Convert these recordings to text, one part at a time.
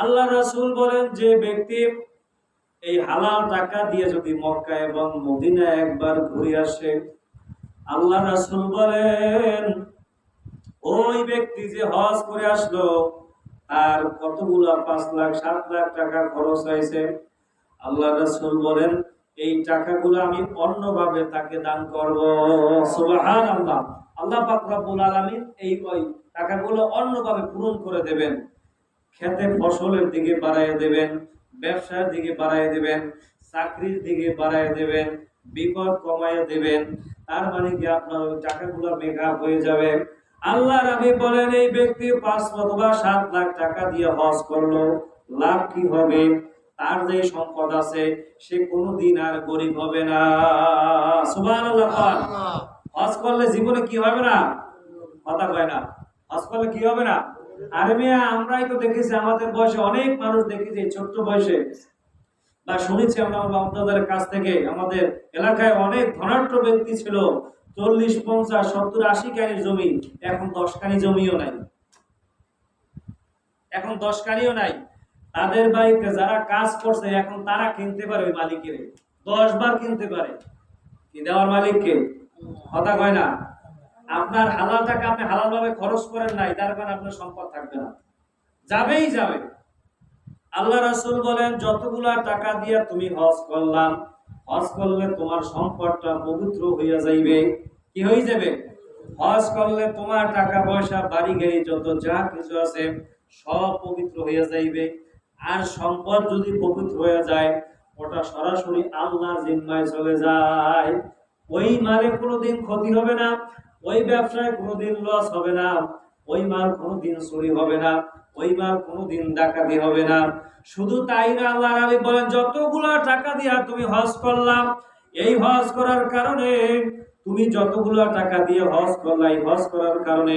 আল্লাহ রাসুল বলেন, যে ব্যক্তি এই হালাল টাকা দিয়ে যদি মক্কা এবং মদিনা একবার ঘুরে আসে, আল্লাহ রাসুল বলেন, ওই ব্যক্তি যে হজ করে আসলো আর কতগুলো পাঁচ লাখ, সাত লাখ টাকা খরচ হয়েছে? আল্লাহ রাসূল বলেন, এই টাকাগুলো আমি অন্যভাবে তাকে দান করব। সুবহান আল্লাহ আল্লাহ পাক রব্বুল আলামিন এই টাকাগুলো অন্যভাবে পূরণ করে দেবেন। খেতে ফসলের দিকে বাড়াইয়া দেবেন ব্যবসার দিকে বাড়াইয়া দেবেন চাকরির দিকে বাড়াইয়া দেবেন বিপদ কমাইয়া দেবেন। তার মানে কি আপনার ওই টাকাগুলো মেকআপ হয়ে যাবে? আল্লাহ রাবি বলেন এই ব্যক্তি পাঁচ অথবা সাত লাখ টাকা দিয়ে হজ করল লাভ কি হবে? তার যে সম্পদ আছে সে কোনোদিন আর গরিব হবে না। সুবহানাল্লাহ। হজ করলে জীবনে কি হবে না? কথা কয় না। হজ করলে কি হবে না? আরে মেয়ে, আমরাই তো দেখেছি, আমাদের বয়সে অনেক মানুষ দেখেছি ছোট্ট বয়সে। বা শুনেছি আমরা বাপদাদার কাছ থেকে, আমাদের এলাকায় অনেক ধনাঢ্য ব্যক্তি ছিল, চল্লিশ, পঞ্চাশ, সত্তর, আশি কানি জমি, এখন দশ কানি জমিও নাই। এখন দশ কানিও নাই। তাদের বাড়িতে যারা কাজ করছে, এখন তারা কিনতে পারে ওই মালিকের। দশ বার কিনতে পারে। কি দেওয়ার মালিককে? কথা কয় না। আপনার হালাল টাকা আপনি হালাল ভাবে খরচ করেন নাই, তার কারণে আপনার সম্পদ থাকবে না। যাবেই যাবে। আল্লাহ রাসূল বলেন, যতগুলা টাকা দিয়া তুমি হজ করলাম হজ করলে তোমার সম্পদটা পবিত্র হইয়া যাইবে। কি হয়ে যাবে? হজ করলে তোমার টাকা পয়সা, বাড়ি গাড়ি, যত যা কিছু আছে, সব পবিত্র হইয়া যাইবে। আর সম্পদ যদি পবিত্র হয়ে যায়, ওটা সরাসরি আল্লাহর জিম্মায় চলে যায়। ওই মালে কোনোদিন ক্ষতি হবে না। ওই ব্যবসায় কোনোদিন লস হবে না, ওই মাল কোনোদিন চুরি হবে না, ওই মাল কোনোদিন ডাকাতি হবে না। শুধু তাই না আল্লাহ নবী বলেন, যতগুলো টাকা দিয়া তুমি হজ করলাম এই হজ করার কারণে, তুমি যতগুলো টাকা দিয়ে হজ করলা, এই হজ করার কারণে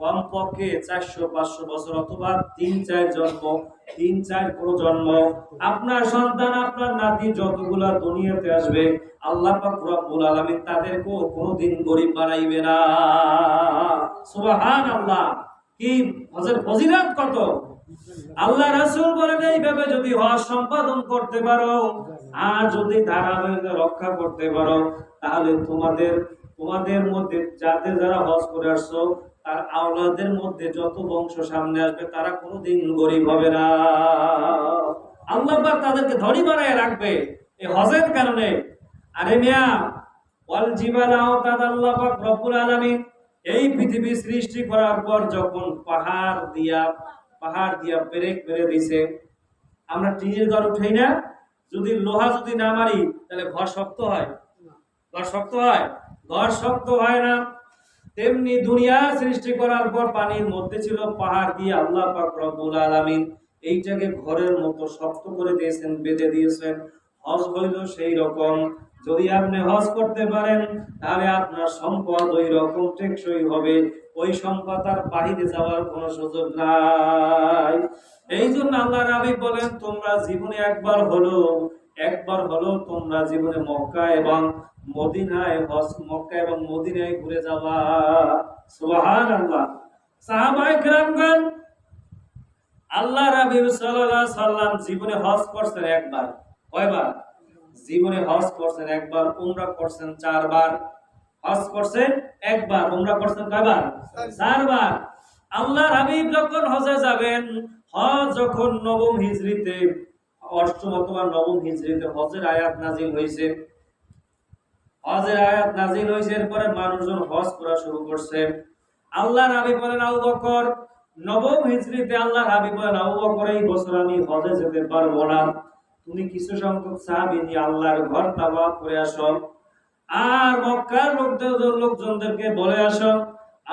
কমপক্ষে চারশো, পাঁচশো বছর অথবা তিন চার জন্ম, তিন চার প্রজন্ম আপনার সন্তান, আপনার নাতি যতগুলা দুনিয়াতে আসবে, আল্লাহ রব্বুল আলামিন তাদেরকেও কোনোদিন গরিব বানাইবে না। সুবহানাল্লাহ। কি হজের ফজিলত কত? আল্লাহ রাসূল বলেন, এইভাবে যদি হজ সম্পাদন করতে পারো আর যদি ধারাবাহিক রক্ষা করতে পারো, তাহলে তোমাদের তোমাদের মধ্যে যাতে যারা হজ করে আসছো তার আওলাদের মধ্যে যত বংশ সামনে আসবে তারা কোনোদিন গরিব হবে না। আল্লাহ তাদেরকে ধনী বানায় রাখবে এই হজের কারণে। আরে মিয়া ওয়াল জিবালা আওতাদ আল্লাহ পাক রব্বুল আলামিন এই পৃথিবী সৃষ্টি করার পর যখন পাহাড় দিয়া পাহাড় দিয়া পেরেক মেরে দিছে আমরা টিনের ঘর উঠাই না? যদি লোহা যদি না মারি তাহলে ঘর শক্ত হয়? ঘর শক্ত হয়? ঘর শক্ত হয় না? তেমনি দুনিয়া সৃষ্টি করার পর পানির মধ্যে ছিল পাহাড় দিয়ে আল্লাহ পাক রব্বুল আলামিন এইটাকে ঘরের মতো শক্ত করে দিয়েছেন, বেঁধে দিয়েছেন। হজ হইল সেই রকম। যদি আপনি হজ করতে পারেন, তাহলে আপনার সম্পদ ওই রকম টেকসই হবে। ওই সম্পদ আর বাহিরে যাওয়ার কোনো সুযোগ নাই। এই জন্য আল্লাহ রাবি বলেন, তোমরা জীবনে একবার হলো একবার হলো তোমরা জীবনে মক্কা এবং জীবনে হজ করছেন একবার। কয়বার? জীবনে হজ করছেন একবার, উমরা করছেন চারবার। হজ করছেন একবার, উমরা করছেন কয়বার? চারবার। আল্লাহ হাবিব যখন হজে যাবেন যখন নবম হিজরিতে অষ্টম অথবা নবম হিজরিতে হজের আয়াত নাজিল হয়েছে। হজের আয়াত নাজিল হয়েছে মানুষজন হজ করা শুরু করছে। আল্লাহ রাবি বলেন, আবু বকর, নবম হিজরিতে আল্লাহ রাবি বলেন বকর, এই বছর আমি হজে যেতে পারব না। তুমি কিছু সংখ্যক সাহাবী নিয়ে আল্লাহর ঘর তাওয়াফ করে আসো। আর মক্কার লোকদের লোকজনদেরকে বলে আসো,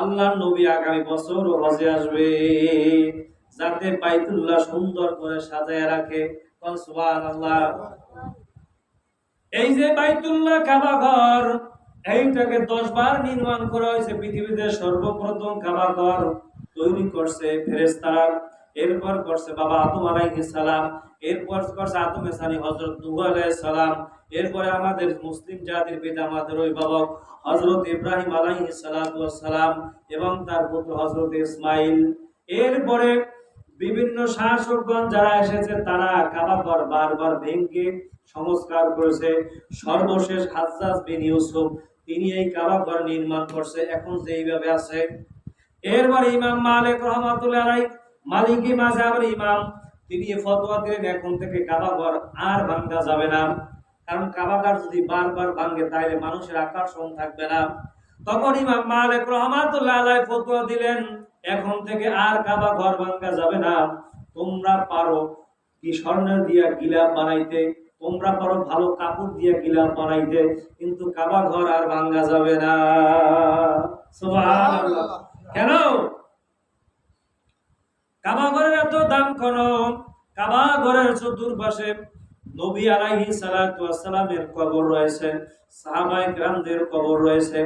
আল্লাহর নবী আগামী বছর হজে আসবে। যাতে বাইতুল্লাহ সুন্দর করে সাজায় রাখে। এই যে বাইতুল্লাহ কাবা ঘর, এইটাকে দশ বার নির্মাণ করা হয়েছে, পৃথিবীতে সর্বপ্রথম কাবা ঘর তৈরি করছে ফেরেস্তারা এরপর করছে বাবা আদম আলাইহিস সালাম, এরপর করছে আদম সানি হজরত নূহ সালাম, এরপরে আমাদের মুসলিম জাতির পিতা আমাদের অভিভাবক হযরত ইব্রাহিম আলাইহিস সালাম এবং তার পুত্র হযরত ইসমাইল। এরপরে বিভিন্ন শাসকগণ যারা এসেছে তারা কাবাঘর বারবার ভেঙ্গে সংস্কার করেছে। সর্বশেষ হাজ্জাজ বিন ইউসুফ, তিনি এই কাবাঘর নির্মাণ করছে, এখন যে এইভাবে আছে। এরপর ইমাম মালিক রহমাতুল্লাহ আলাই মালিকি মাযহাবের ইমাম, তিনি ফতোয়া দিলেন, এখন থেকে কাবাঘর আর ভাঙ্গা যাবে না। কারণ কাবাঘর যদি বারবার ভাঙ্গে তাহলে মানুষের আকর্ষণ থাকবে না। তখন ইমাম মালিক রহমাতুল্লাহ আলাই ফতোয়া দিলেন এখন থেকে আর কাবা ঘর ভাঙ্গা যাবে না। তোমরা পারো কি স্বর্ণ দিয়া গিলা বানাইতে, তোমরা পারো ভালো কাপড় দিয়া গিলা বানাইতে, কিন্তু কাবা ঘর আর ভাঙ্গা যাবে না। কেন? কাবা ঘরের এত দাম কেন? কাবা ঘরের চতুর্পাশে নবী আলাইহি সালাতু ওয়াসসালামের কবর রয়েছে, সাহাবায়ে কেরামদের কবর রয়েছে।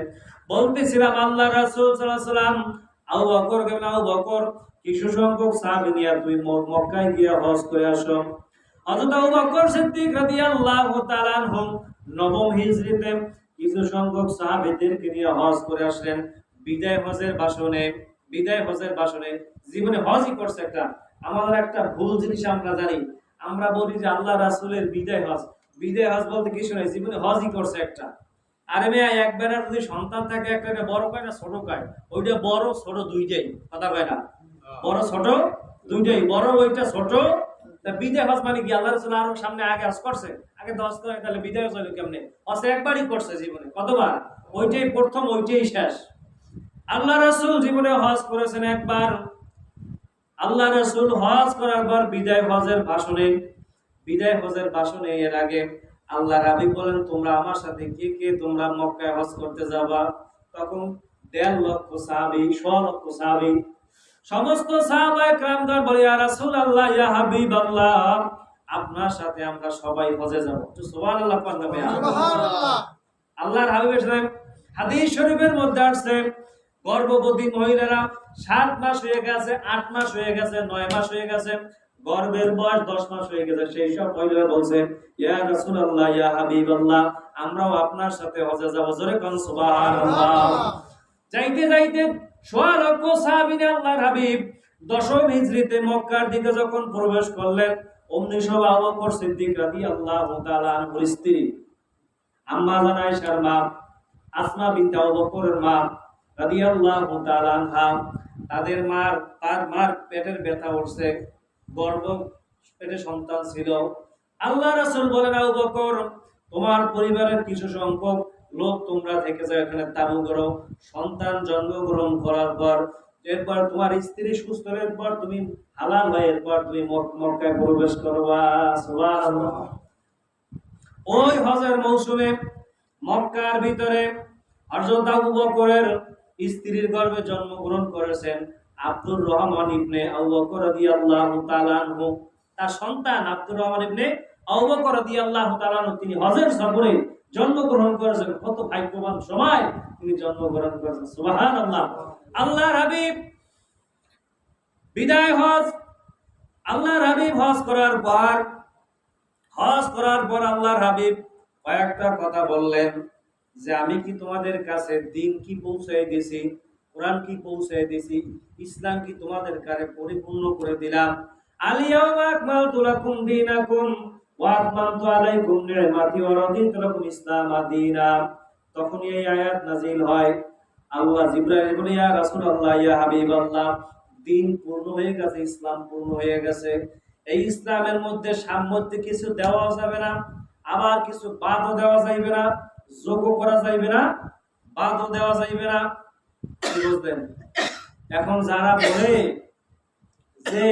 বলতেছিলাম, আল্লাহ রাসূল আলাইহি সাল্লাম আবু বকর আবু বকর কিছু সংখ্যক মক্কায় গিয়ে হজ করে আসো। আবু বকর সিদ্দিক রাদিয়াল্লাহু তাআলা আনহু নবম হিজরিতে কিছু সংখ্যক সাহাবীদেরকে নিয়ে হজ করে আসলেন। বিদায় হজের ভাষণে বিদায় হজের ভাষণে জীবনে হজই করছে একটা। আমাদের একটা ভুল জিনিস আমরা জানি। আমরা বলি যে আল্লাহ রাসূলের বিদায় হজ। বিদায় হজ বলতে কিছু নয় জীবনে হজই করছে একটা। আরে মেয়া এক বেলার যদি সন্তান থাকে একটা বড় কয় না ছোট কয়? ওইটা বড় ছোট দুইটাই কথা কয় না? বড় ছোট দুইটাই বড় ওইটা ছোট। তা বিদায় হজ মানে কি? আল্লাহ রাসূল আরও সামনে আগে হজ করছে? আগে করে তাহলে বিদায় হজ কেমনে? হজ একবারই করছে জীবনে কতবার? ওইটাই প্রথম ওইটাই শেষ। আল্লাহ রাসূল জীবনে হজ করেছেন একবার। আল্লাহ রাসূল হজ করার পর বিদায় হজের ভাষণে বিদায় হজের ভাষণে এর আগে আল্লাহ রাবি বলেন তোমরা আমার সাথে কে কে তোমরা মক্কায় হজ করতে যাবা? তখন দেড় লক্ষ সাহাবি ছ লক্ষ সাহাবি সমস্ত সাহাবায় বলে আর রাসুল আল্লাহ আপনার সাথে আমরা সবাই হজে যাব। সুবহান আল্লাহ আল্লাহর হাদিস শরীফের মধ্যে আসছে গর্ভবতী মহিলারা সাত মাস হয়ে গেছে আট মাস হয়ে গেছে নয় মাস হয়ে গেছে। গর্ভের বয়স দশ মাস হয়ে গেছে, সেই সব মহিলারা বলছে, ইয়া রাসূলুল্লাহ, ইয়া হাবিবাল্লাহ, আমরাও আপনার সাথে হজে যাব। জোরে কোন যাইতে যাইতে সোয়া লক্ষ সাহাবিনে হাবিব দশম হিজরিতে মক্কার দিকে যখন প্রবেশ করলেন, অমনি সব আবু বকর সিদ্দিক রাদিয়াল্লাহু তাআলা আনহুর স্ত্রী, আম্মা মা, আসমা বিনতে আবু বকরের মা রাদিয়াল্লাহু তাআলা আনহা, তাদের মার, তার মার পেটের ব্যথা উঠছে। সন্তান ছিল। আল্লাহ রাসূল বলেন, আবু বকর, তোমার পরিবারের কিছু সংখ্যক লোক তোমরা থেকে যাও, এখানে তাবু করো। সন্তান জন্মগ্রহণ করার পর, এরপর তোমার স্ত্রী সুস্থ তুমি হালাল হয় এরপর তুমি মক্কায় প্রবেশ করবা ওই হজের মৌসুমে মক্কার ভিতরে বকরের স্ত্রীর গর্ভে জন্মগ্রহণ করেছেন। আব্দুর রহমান ইবনে আবু বকর রাদিয়াল্লাহু তাআলা আনহু, তার সন্তান আব্দুর রহমান ইবনে তিনি হজের সফরে জন্মগ্রহণ করেছেন। কত ভাগ্যবান সময় তিনি জন্মগ্রহণ করেছেন। সুবহানাল্লাহ। আল্লাহর হাবিব বিদায় হজ, আল্লাহর হাবিব হজ করার পর, হজ করার পর আল্লাহর হাবিব কয়েকটা কথা বললেন যে, আমি কি তোমাদের কাছে দিন কি পৌঁছাই দিয়েছি? কোরআন কি পৌঁছাই দিয়েছি, ইসলাম কি তোমাদের কারে পরিপূর্ণ করে দিলাম? আলিয়াউমা আকমালতু লাকুম দীনাকুম ওয়া আতমামতু আলাইকুম নি'মাতি ওয়া রাদিতু লাকুম ইসলাম দীনা তখনই এই আয়াত নাজিল হয়। আল্লাহ জিব্রাইল বলে, ইয়া রাসূলুল্লাহ, ইয়া হাবিবাল্লাহ, দিন পূর্ণ হয়ে গেছে, ইসলাম পূর্ণ হয়ে গেছে। এই ইসলামের মধ্যে সাম্যত্য কিছু দেওয়া যাবে না, আবার কিছু বাদও দেওয়া যাইবে না, যোগও করা যাইবে না, বাদও দেওয়া যাইবে না। কি বুঝলেন এখন যারা বলে যে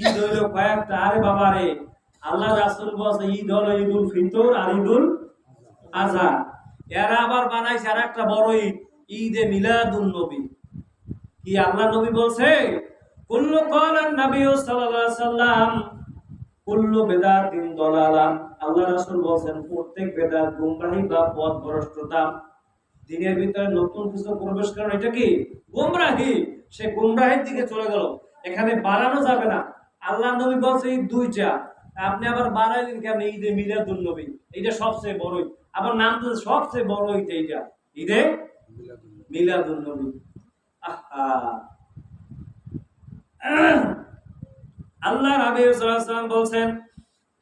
ঈদ হইল কয়েকটা, আরে বাবা রে, আল্লাহ রাসূল বলছে ঈদ হলো ঈদুল ফিতর আর ঈদুল আজহা এরা আবার বানাইছে আর একটা বড় ঈদ, ঈদে মিলাদুন নবী। কি আল্লাহ নবী বলছে? কুল্লু ক্বালান নবী সাল্লাম, কুল্লু বেদাতিন দলালা আল্লাহ রাসূল বলেন প্রত্যেক বেদাত গুমরাহি বা পথ ভ্রষ্টতা দিনের ভিতরে নতুন কিছু প্রবেশ করানো এটা কি? গুমরাহি। সে গুমরাহির দিকে চলে গেল। এখানে বাড়ানো যাবে না। আল্লাহ নবী বলছে, এই দুইটা আপনি আবার বাড়াইলেন কেন? ঈদে মিলাদুন নবী। এইটা সবচেয়ে বড়। আবার নাম তো সবচেয়ে বড় ঈদ এইটা। ঈদে মিলাদুন নবী। আহা। আল্লাহ নবী সাল্লাল্লাহু বলছেন,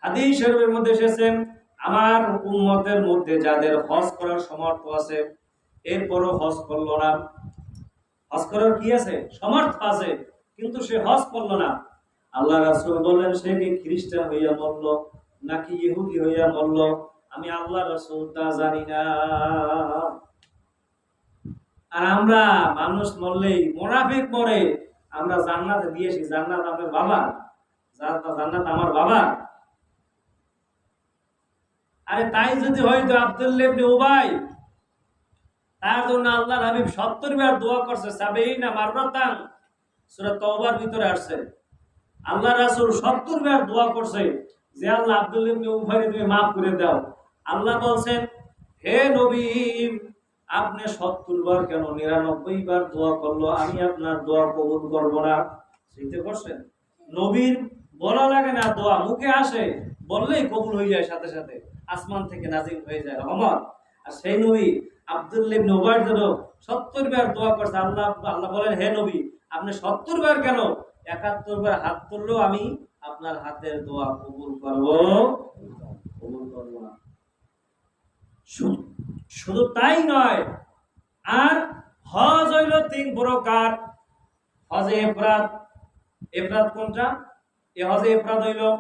হাদিস শরীফের মধ্যে এসেছেন, আমার উম্মতের মধ্যে যাদের হজ করার সমর্থ আছে এরপরও হজ করল না। হজ করার কি আছে? সমর্থ আছে, কিন্তু সে হজ করল না। আল্লাহ রাসূল বললেন, সে কি খ্রিস্টান হইয়া মরল নাকি ইহুদি হইয়া মরল? আমি আল্লাহ রাসূল তা জানি না। আর আমরা মানুষ মরলেই মোনাফিক মরে, আমরা জান্নাতে দিয়েছি জান্নাত আমার বাবা। জান্নাত আমার বাবা। আরে তাই যদি হয়তো আব্দুল্লাহ ইবনে উবাই তার জন্য আল্লাহ হাবিব 70 বার দোয়া করছে সাবেইনা মাররাতান। সূরা তওবার ভিতরে আসছে। আল্লাহ রাসূল 70 বার দোয়া করছে যে আল্লাহ ইবনে উবাইকে তুমি maaf করে দাও। আল্লাহ বলছেন, হে নবী, আপনি 70 বার কেন 99 বার দোয়া করল? আমি আপনার দোয়া কবুল করব না। চিন্তা করছেন নবীর বলা লাগে না, দোয়া মুখে আসে, বললেই কবুল হয়ে যায় সাথে সাথে। আসমান থেকে নাজিল হয়ে যায় রহমত। আর সেই নবী আব্দুল্লাহ ইবনে 70 বার দোয়া করছে, আল্লাহ আল্লাহ বলেন, হে নবী, আপনি 70 বার কেন? 71 বার হাত তুললেও আমি আপনার হাতের দোয়া কবুল করব। কবুল করব না। শুধু- তাই নয়, আর হজ হইল তিন প্রকার। হজে এফরাত এফরাত কোনটা? এ হজে এফরাত হইল,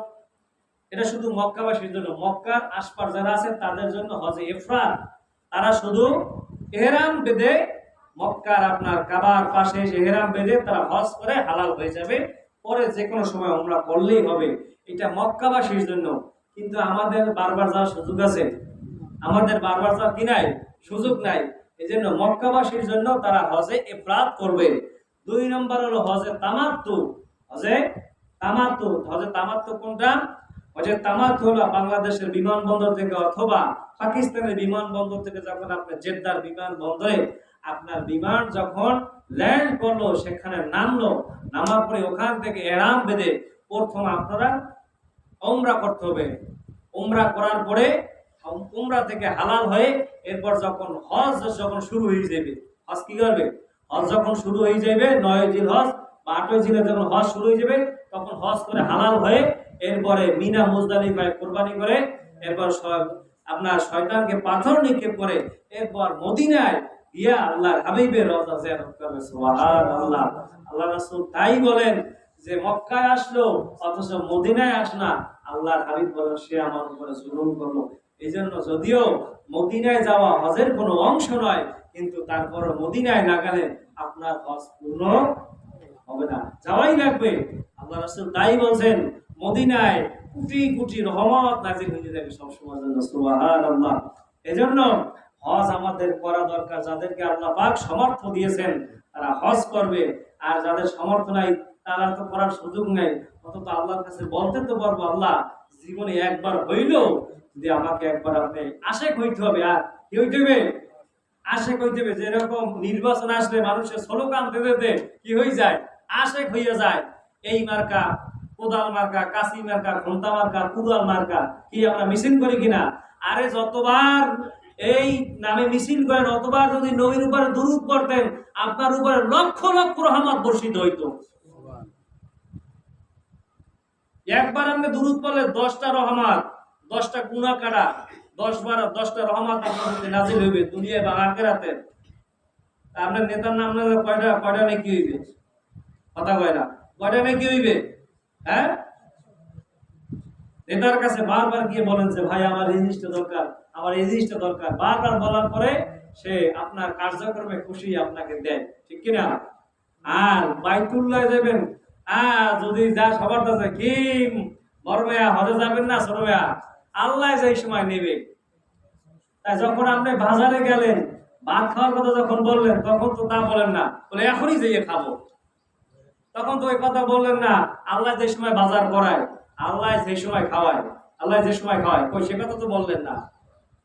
এটা শুধু মক্কাবাসীর জন্য, মক্কার আশপাশ যারা আছে তাদের জন্য হজে এফরাত। তারা শুধু এহরাম বেঁধে মক্কার আপনার কাবার পাশে এসে এহরাম বেঁধে তারা হজ করে হালাল হয়ে যাবে। পরে যে কোনো সময় আমরা করলেই হবে। এটা মক্কাবাসীর জন্য। কিন্তু আমাদের বারবার যাওয়ার সুযোগ আছে। আমাদের বারবার যাওয়া কি নাই? সুযোগ নাই। এই জন্য মক্কাবাসীর জন্য তারা হজে এফরাত করবে। দুই নম্বর হলো হজে তামাত্তু হজে তামাত্তু হজে তামাত্তু কোনটা? হজে তামাত্তু হলো বাংলাদেশের বিমানবন্দর থেকে অথবা পাকিস্তানের বিমানবন্দর থেকে যখন আপনি জেদ্দার বিমানবন্দরে আপনার বিমান যখন ল্যান্ড করল, সেখানে নামলো, নামার পরে ওখান থেকে এরাম বেঁধে প্রথম আপনারা ওমরা করতে হবে। ওমরা করার পরে উমরা থেকে হালাল হয়ে এরপর যখন হজ যখন শুরু হয়ে যাবে, হজ কি করবে? হজ যখন শুরু হয়ে যাবে, নয় জিল হজ বা আটই জিলে যখন হজ শুরু হয়ে যাবে তখন হজ করে হালাল হয়ে এরপরে মিনা মুজদালিফায় কোরবানি করে, এরপর আপনার শয়তানকে পাথর নিক্ষেপ করে, এরপর মদিনায় গিয়া আল্লাহ হাবিবের রজা জিয়ারত করবে। সুবহানাল্লাহ। আল্লাহ রাসূল তাই বলেন যে, মক্কায় আসলো, অথচ মদিনায় আস না। আল্লাহর হাবিব বলেন, সে আমার উপরে জুলুম করল। এই জন্য যদিও মদিনায় যাওয়া হজের কোনো অংশ নয়, কিন্তু তারপর মদিনায় না গেলে আপনার হজ পূর্ণ হবে না। যাওয়াই লাগবে। আল্লাহ রাসূল তাই বলছেন, মদিনায় কোটি কোটি রহমত নাজিল হয়ে যাবে সবসময় জন্য, সুবহানাল্লাহ। এজন্য হজ আমাদের করা দরকার, যাদেরকে আল্লাহ পাক সমর্থ দিয়েছেন, তারা হজ করবে। আর যাদের সমর্থ নাই, তারা তো করার সুযোগ নেই। অন্তত আল্লাহর কাছে বলতে তো পারব, আল্লাহ জীবনে একবার হইল যে আমাকে একবার আপনি আশেক হইতে হবে। আর কি হইতে হবে? আশেক হইতে হবে। যেরকম নির্বাচন আসলে মানুষের স্লোগান দিতে কি হয়ে যায়? আশেক হইয়া যায়। এই মার্কা, কোদাল মার্কা, কাশি মার্কা ঘণ্টা মার্কা কুড়াল মার্কা, কি আমরা মিছিল করি কিনা? আরে যতবার এই নামে মিছিল করেন, অতবার যদি নবীর উপরে দুরূপ করতেন আপনার উপরে লক্ষ লক্ষ রহমত বর্ষিত হইতো। একবার আপনি দুরুদ পড়লে দশটা রহমত, দশটা গুণা কাটা দশ বারো দশটা রহমত আপনার মধ্যে নাজিল হইবে দুনিয়ায় বা আখেরাতে। আপনার নেতার নাম কয়টা কয়টা নাকি হইবে? কথা কয় না। কয়টা নাকি হইবে? হ্যাঁ? নেতার কাছে বারবার গিয়ে বলেন যে, ভাই, আমার এই জিনিসটা দরকার, আমার এই জিনিসটা দরকার। বারবার বলার পরে সে আপনার কার্যক্রমে খুশি আপনাকে দেয়। ঠিক কিনা আর বাইতুল্লাহ যাবেন। আহ যদি যা সবার কাছে কি বড় হজে যাবেন না, ছোট ভাইয়া? আল্লাহ যেই সময় নেবে। তাই যখন আপনি বাজারে গেলেন, ভাত খাওয়ার কথা যখন বললেন, তখন তো তা বলেন না। বলে, এখনই যেয়ে খাব। তখন তো ওই কথা বললেন না, আল্লাহ যে সময় বাজার করায়, আল্লাহ যে সময় খাওয়ায়, আল্লাহ যে সময় খাওয়ায়, কই সে কথা তো বললেন না।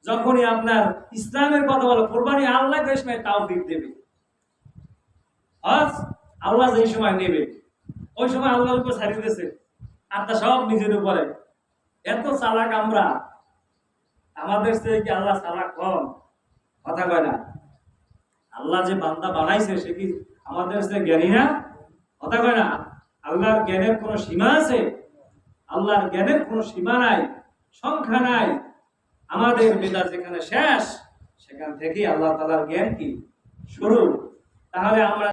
যখনই আপনার ইসলামের কথা বলো, কোরবানি আল্লাহ যে সময় তাও দিক দেবে। হজ আল্লাহ যে সময় নেবে। ওই সময় আল্লাহর উপর ছাড়িয়ে দিয়েছে। আত্মা সব নিজের উপরে। এত চালাক আমরা। আমাদের থেকে কি আল্লাহ চালাক কম কথা কয় না। আল্লাহ যে বান্দা বানাইছে, সে কি আমাদের সে জ্ঞানী না? কথা কয় না? আল্লাহর জ্ঞানের কোনো সীমা আছে? আল্লাহর জ্ঞানের কোনো সীমা নাই, সংখ্যা নাই। আমাদের বেদা যেখানে শেষ, সেখান থেকেই আল্লাহ তালার জ্ঞান কি? শুরু। তাহলে আমরা